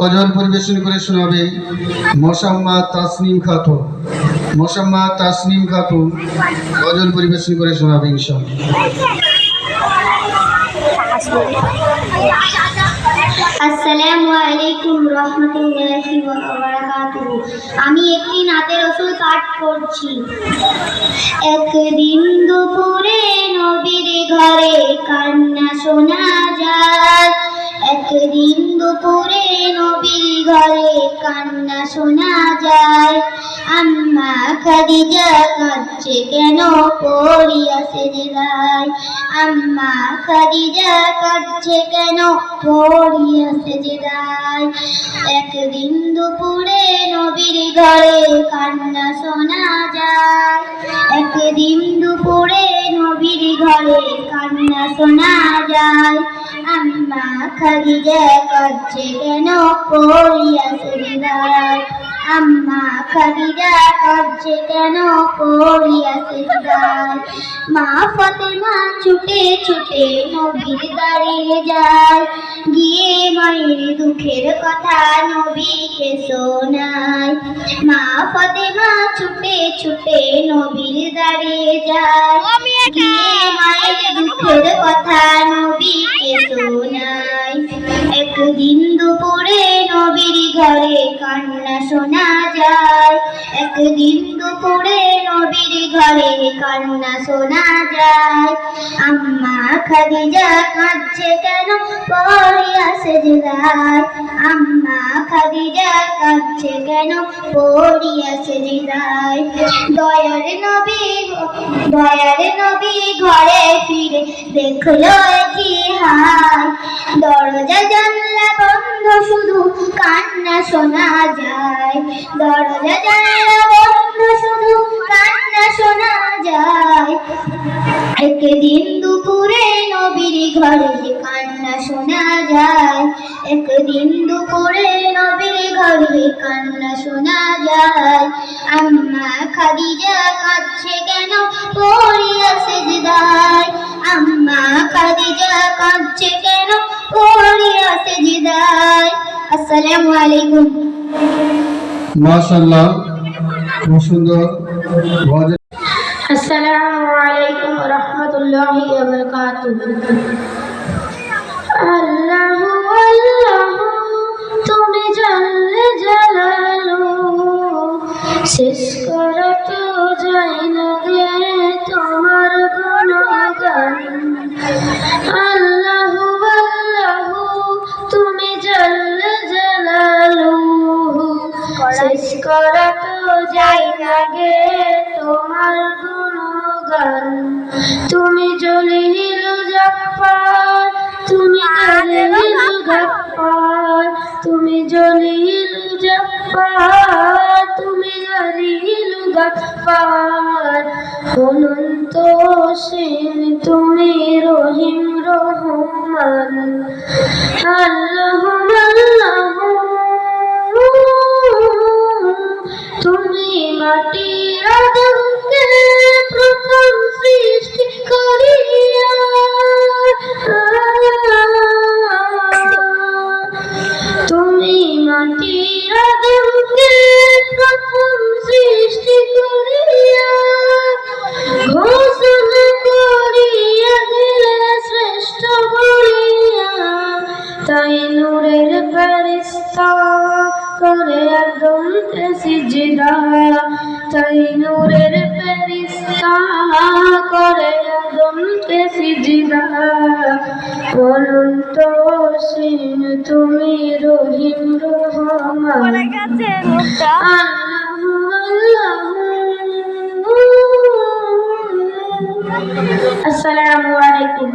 গজল পরিবেশন করে শোনাবে মশাম্মা তাসনিম খাতুন। মশাম্মা তাসনিম খাতুন গজল পরিবেশন করে শোনাবে ইনশাল্লাহ আসসালামু আলাইকুম রহমতুল্লাহি বারাকাতুহু। আমি একটি নাতের রসুল পাঠ করছি। একদিন দুপুরে নবীর ঘরে কান্না শোনা একদিন দুপুরে নবীর ঘরে কান্না শোনা যায়। আম্মা খাদিজা কাঁদছে কেন? পড়িয়া সেজদায়। আম্মা খাদিজা কাঁদছে কেন? পড়িয়া সেজদায়। একদিন দুপুরে নবীর ঘরে কান্না শোনা যায়। একদিন দুপুরে নবীর ঘরে কান্না শোনা যায়। আম্মা খাদিজা কাঁদছে কেন? পড়িয়া সেজদায় আম্মা খাদিজা কাঁদছে কেন? পড়িয়া সেজদায় মা ফাতেমা ছুটে ছুটে নবীর দাঁড়িয়ে যায়। গিয়ে মায়ের দুঃখের কথা নবীকে শোনায়। মা ফাতেমা ছুটে ছুটে নবীর দাঁড়িয়ে যায়। গিয়ে মায়ের যায়। একদিন দুপুরে নবীর ঘরে কান্না শোনা যায়। আম্মা খাদিজা কাঁদছে কেন? পড়িয়া সেজদায় আম্মা খাদিজা কাঁদছে কেন? দয়ার নবী দয়ার নবী ঘরে ফিরে দেখল কি হায় দরজা, জানলা বন্ধ, শুধু কান্না শোনা যায়। দরজা, জানলা বন্ধ, শুধু কান্না শোনা যায়। একদিন দুপুরে নবীর ঘরে কান্না শোনা যায়। একদিন দুপুরে নবীর ঘরে কান্না শোনা যায়। আম্মা খাদিজা কাঁদছে কেন? পড়িয়া সেজদায়। আসসালামু আলাইকুম। মাশাল্লাহ খুব সুন্দর। আসসালামু আলাইকুম রহমতুল্লাহি ওয়া বারাকাতুহু। আল্লাহু আল্লাহু তুমি জানলে জালালু। শেষ করা তো যায় না তোমার গুণগান আল্লাহু তো যায় না গে তোমার গুণগান। তুমি জলিল জাফর, তুমি জলিল জাফর। তুমি জলিল জাফর, তুমি জলিল জাফর। অনন্ত সেন, তুমি রহিম রহমান। আল্লাহ তুমি করে একদমকে সিজদা তাই নূরের ফেরিস্তা করে একদমকে সিজদা অনন্ত সিন তুমি রহিম রহমান। আসসালামু আলাইকুম।